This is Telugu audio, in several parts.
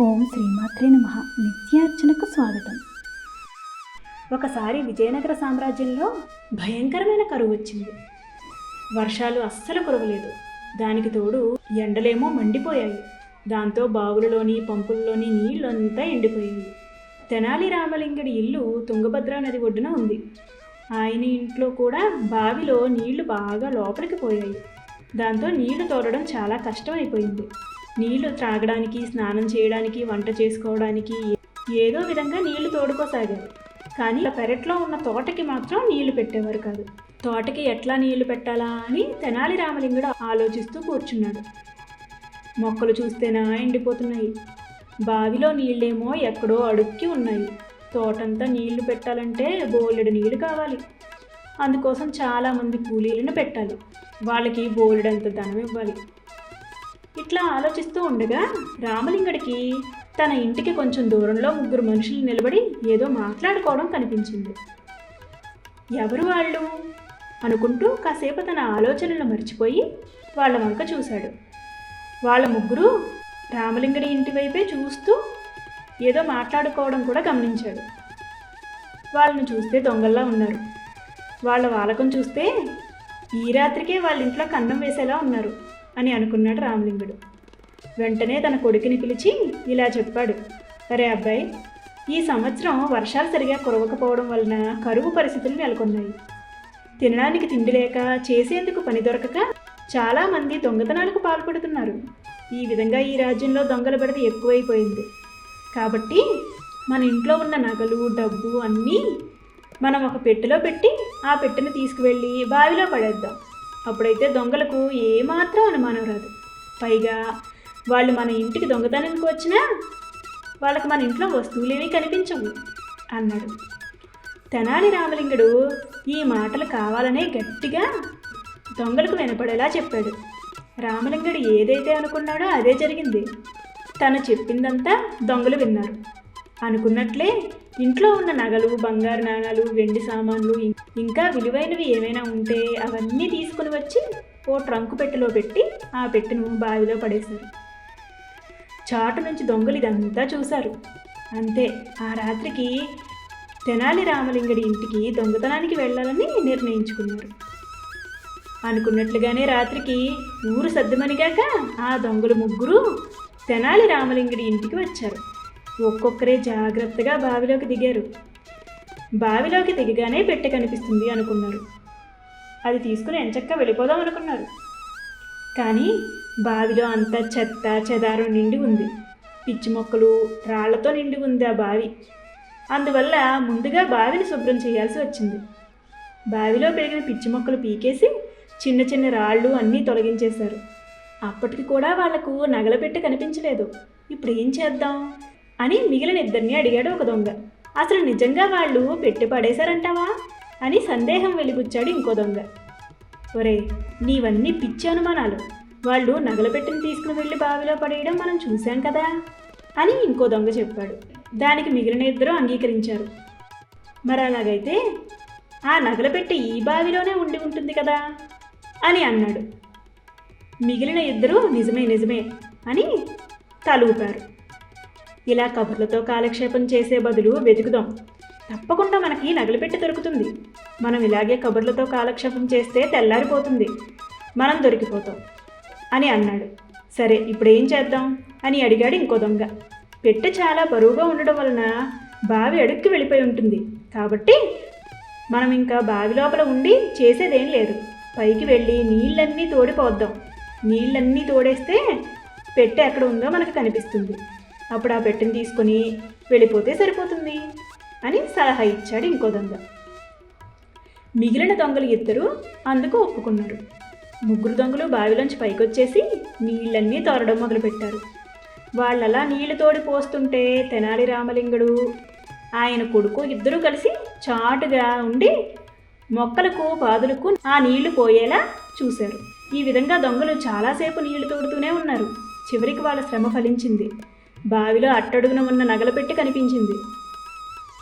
ఓం శ్రీమాత్రే నమ. నిత్యార్చనకు స్వాగతం. ఒకసారి విజయనగర సామ్రాజ్యంలో భయంకరమైన కరువు వచ్చింది. వర్షాలు అస్సలు కురవలేదు. దానికి తోడు ఎండలేమో మండిపోయాయి. దాంతో బావులలోని పంపుల్లోని నీళ్ళంతా ఎండిపోయాయి. తెనాలి రామలింగడి ఇల్లు తుంగభద్రా నది ఒడ్డున ఉంది. ఆయన ఇంట్లో కూడా బావిలో నీళ్ళు బాగా లోపలికి పోయాయి. దాంతో నీళ్ళు తోడడం చాలా కష్టమైపోయింది. నీళ్ళు త్రాగడానికి స్నానం చేయడానికి వంట చేసుకోవడానికి ఏదో విధంగా నీళ్ళు తోడుకోసాగారు. కానీ పెరట్లో ఉన్న తోటకి మాత్రం నీళ్ళు పెట్టేవారు కాదు. తోటకి ఎట్లా నీళ్ళు పెట్టాలా అని తెనాలి రామలింగుడు ఆలోచిస్తూ కూర్చున్నాడు. మొక్కలు చూస్తేనా ఎండిపోతున్నాయి? బావిలో నీళ్ళేమో ఎక్కడో అడుక్కి ఉన్నాయి. తోటంతా నీళ్ళు పెట్టాలంటే బోలెడు నీళ్ళు కావాలి. అందుకోసం చాలామంది కూలీలను పెట్టాలి. వాళ్ళకి బోలెడంత ధనం ఇవ్వాలి. ఇట్లా ఆలోచిస్తూ ఉండగా రామలింగడికి తన ఇంటికి కొంచెం దూరంలో ముగ్గురు మనుషులు నిలబడి ఏదో మాట్లాడుకోవడం కనిపించింది. ఎవరు వాళ్ళు? అనుకుంటూ కాసేపు తన ఆలోచనలు మర్చిపోయి వాళ్ళ వంక చూశాడు. వాళ్ళ ముగ్గురు రామలింగడి ఇంటి వైపే చూస్తూ ఏదో మాట్లాడుకోవడం కూడా గమనించాడు వాళ్ళని చూస్తే దొంగల్లా ఉన్నారు. వాళ్ళ వాలకం చూస్తే ఈ రాత్రికే వాళ్ళ ఇంట్లో కన్నం వేసేలా ఉన్నారు. అని అనుకున్నాడు రామలింగుడు. వెంటనే తన కొడుకుని పిలిచి ఇలా చెప్పాడు. అరే అబ్బాయి ఈ సంవత్సరం వర్షాలు సరిగా కురవకపోవడం వలన కరువు పరిస్థితులు నెలకొన్నాయి. తినడానికి తిండి లేక చేసేందుకు పని దొరకక చాలామంది దొంగతనాలకు పాల్పడుతున్నారు. ఈ విధంగా ఈ రాజ్యంలో దొంగల బెడద ఎక్కువైపోయింది. కాబట్టి మన ఇంట్లో ఉన్న నగలు డబ్బు అన్నీ మనం ఒక పెట్టెలో పెట్టి ఆ పెట్టెను తీసుకువెళ్ళి బావిలో పడేద్దాం. అప్పుడైతే దొంగలకు ఏమాత్రం అనుమానం రాదు. పైగా వాళ్ళు మన ఇంటికి దొంగతనానికి వచ్చినా వాళ్ళకి మన ఇంట్లో వస్తువులేమీ కనిపించవు అన్నాడు. తెనాలి రామలింగుడు ఈ మాటలు కావాలనే గట్టిగా దొంగలకు వినపడేలా చెప్పాడు. రామలింగుడు ఏదైతే అనుకున్నాడో అదే జరిగింది. తను చెప్పిందంతా దొంగలు విన్నారు. అనుకున్నట్లే ఇంట్లో ఉన్న నగలు బంగారు నాణాలు వెండి సామాన్లు ఇంకా విలువైనవి ఏమైనా ఉంటే అవన్నీ తీసుకుని వచ్చి ఓ ట్రంకు పెట్టెలో పెట్టి ఆ పెట్టెను బావిలో పడేశారు. చాటు నుంచి దొంగలు ఇదంతా చూశారు. అంతే ఆ రాత్రికి తెనాలి రామలింగడి ఇంటికి దొంగతనానికి వెళ్ళాలని నిర్ణయించుకున్నారు. అనుకున్నట్లుగానే రాత్రికి ఊరు సర్దుమనిగాక ఆ దొంగలు ముగ్గురు తెనాలి రామలింగడి ఇంటికి వచ్చారు. ఒక్కొక్కరే జాగ్రత్తగా బావిలోకి దిగారు. బావిలోకి దిగగానే పెట్టె కనిపిస్తుంది అనుకున్నారు. అది తీసుకుని ఎంచక్క వెళ్ళిపోదాం అనుకున్నారు. కానీ బావిలో అంతా చెత్త చెదారం నిండి ఉంది. పిచ్చి మొక్కలు రాళ్ళతో నిండి ఉంది ఆ బావి. అందువల్ల ముందుగా బావిని శుభ్రం చేయాల్సి వచ్చింది. బావిలో పెరిగిన పిచ్చి మొక్కలు పీకేసి చిన్న చిన్న రాళ్ళు అన్నీ తొలగించేశారు. అప్పటికి కూడా వాళ్ళకు నగలపెట్టి కనిపించలేదు. ఇప్పుడు ఏం చేద్దాం? అని మిగిలిన ఇద్దరిని అడిగాడు ఒక దొంగ. అసలు నిజంగా వాళ్ళు పెట్టి పడేశారంటావా? అని సందేహం వెలిబుచ్చాడు ఇంకో దొంగ. ఒరే నీవన్నీ పిచ్చి అనుమానాలు. వాళ్ళు నగల పెట్టిన తీసుకుని వెళ్ళి బావిలో పడేయడం మనం చూశాం కదా? అని ఇంకో దొంగ చెప్పాడు. దానికి మిగిలిన ఇద్దరు అంగీకరించారు. మరి అలాగైతే ఆ నగల పెట్టి ఈ బావిలోనే ఉండి ఉంటుంది కదా? అని అన్నాడు. మిగిలిన ఇద్దరు నిజమే నిజమే అని తలూపారు. ఇలా కబుర్లతో కాలక్షేపం చేసే బదులు వెతుకుదాం. తప్పకుండా మనకి నగలపెట్టి దొరుకుతుంది. మనం ఇలాగే కబుర్లతో కాలక్షేపం చేస్తే తెల్లారిపోతుంది. మనం దొరికిపోతాం. అని అన్నాడు. సరే ఇప్పుడు ఏం చేద్దాం? అని అడిగాడు ఇంకో దొంగ. పెట్టె చాలా బరువుగా ఉండడం వలన బావి అడుక్కి వెళ్ళిపోయి ఉంటుంది. కాబట్టి మనం ఇంకా బావి లోపల ఉండి చేసేదేం లేదు. పైకి వెళ్ళి నీళ్ళన్నీ తోడిపోద్దాం. నీళ్ళన్నీ తోడేస్తే పెట్టె ఎక్కడ ఉందో మనకు కనిపిస్తుంది. అప్పుడు ఆ పెట్టెని తీసుకొని వెళ్ళిపోతే సరిపోతుంది అని సలహా ఇచ్చాడు ఇంకో దొంగ. మిగిలిన దొంగలు ఇద్దరు అందుకు ఒప్పుకున్నారు. ముగ్గురు దొంగలు బావిలోంచి పైకొచ్చేసి నీళ్ళన్నీ తోరడం మొదలుపెట్టారు. వాళ్ళలా నీళ్ళు తోడి పోస్తుంటే తెనాలి రామలింగుడు ఆయన కొడుకు ఇద్దరూ కలిసి చాటుగా ఉండి మొక్కలకు పాదులకు ఆ నీళ్ళు పోయేలా చూశారు. ఈ విధంగా దొంగలు చాలాసేపు నీళ్ళు తోడుతూనే ఉన్నారు. చివరికి వాళ్ళ శ్రమ ఫలించింది. బావిలో అట్టడుగున ఉన్న నగలపెట్టి కనిపించింది.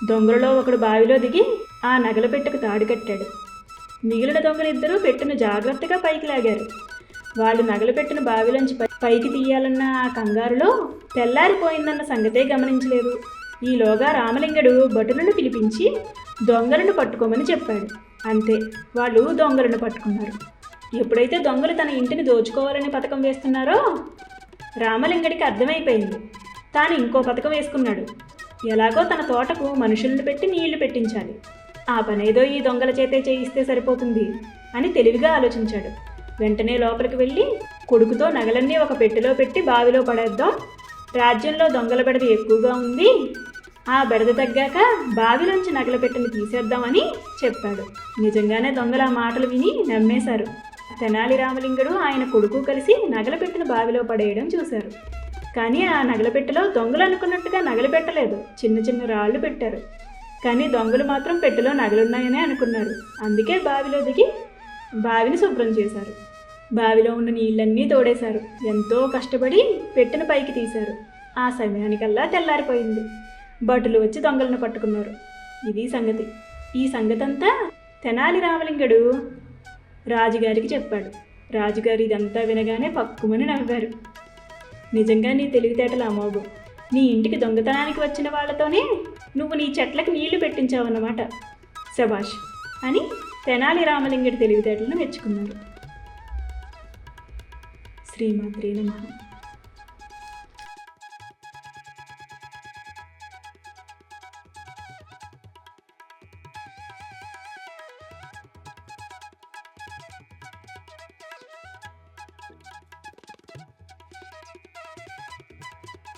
దొంగలలో ఒకడు బావిలో దిగి ఆ నగల పెట్టెకు తాడు కట్టాడు. మిగిలిన దొంగలిద్దరూ పెట్టెను జాగ్రత్తగా పైకి లాగారు. వాళ్ళు నగలు పెట్టిన బావిలోంచి పైకి తీయాలన్న ఆ కంగారులో తెల్లారిపోయిందన్న సంగతే గమనించలేదు. ఈలోగా రామలింగడు భటులను పిలిపించి దొంగలను పట్టుకోమని చెప్పాడు. అంతే వాళ్ళు దొంగలను పట్టుకున్నారు. ఎప్పుడైతే దొంగలు తన ఇంటిని దోచుకోవాలని పథకం వేస్తున్నారో రామలింగడికి అర్థమైపోయింది. తాను ఇంకో పథకం వేసుకున్నాడు. ఎలాగో తన తోటకు మనుషులను పెట్టి నీళ్ళు పెట్టించాలి. ఆ పనేదో ఈ దొంగల చేతే చేయిస్తే సరిపోతుంది అని తెలివిగా ఆలోచించాడు. వెంటనే లోపలికి వెళ్ళి కొడుకుతో నగలన్నీ ఒక పెట్టెలో పెట్టి బావిలో పడేద్దాం. రాజ్యంలో దొంగల బెడద ఎక్కువగా ఉంది. ఆ బెడద తగ్గాక బావిలోంచి నగల పెట్టెని తీసేద్దామని చెప్పాడు. నిజంగానే దొంగల ఆ మాటలు విని నమ్మేశారు. తెనాలి రామలింగుడు ఆయన కొడుకు కలిసి నగల పెట్టిన బావిలో పడేయడం చూశారు. కానీ ఆ నగల పెట్టెలో దొంగలు అనుకున్నట్టుగా నగలు పెట్టలేదు. చిన్న చిన్న రాళ్ళు పెట్టారు. కానీ దొంగలు మాత్రం పెట్టెలో నగలున్నాయనే అనుకున్నారు. అందుకే బావిలో దిగి బావిని శుభ్రం చేశారు. బావిలో ఉన్న నీళ్ళన్నీ తోడేశారు. ఎంతో కష్టపడి పెట్టెను పైకి తీశారు. ఆ సమయానికల్లా తెల్లారిపోయింది. భటులు వచ్చి దొంగలను పట్టుకున్నారు. ఇది సంగతి. ఈ సంగతంతా తెనాలి రామలింగడు రాజుగారికి చెప్పాడు. రాజుగారు ఇదంతా వినగానే పక్కుమని నవ్వారు. నిజంగా నీ తెలివితేటలు అమోఘం. నీ ఇంటికి దొంగతనానికి వచ్చిన వాళ్ళతోనే నువ్వు నీ చెట్లకు నీళ్ళు పెట్టించావన్నమాట. శభాష్ అని తెనాలి రామలింగడి తెలివితేటలను మెచ్చుకున్నారు శ్రీమాత్రే నమః.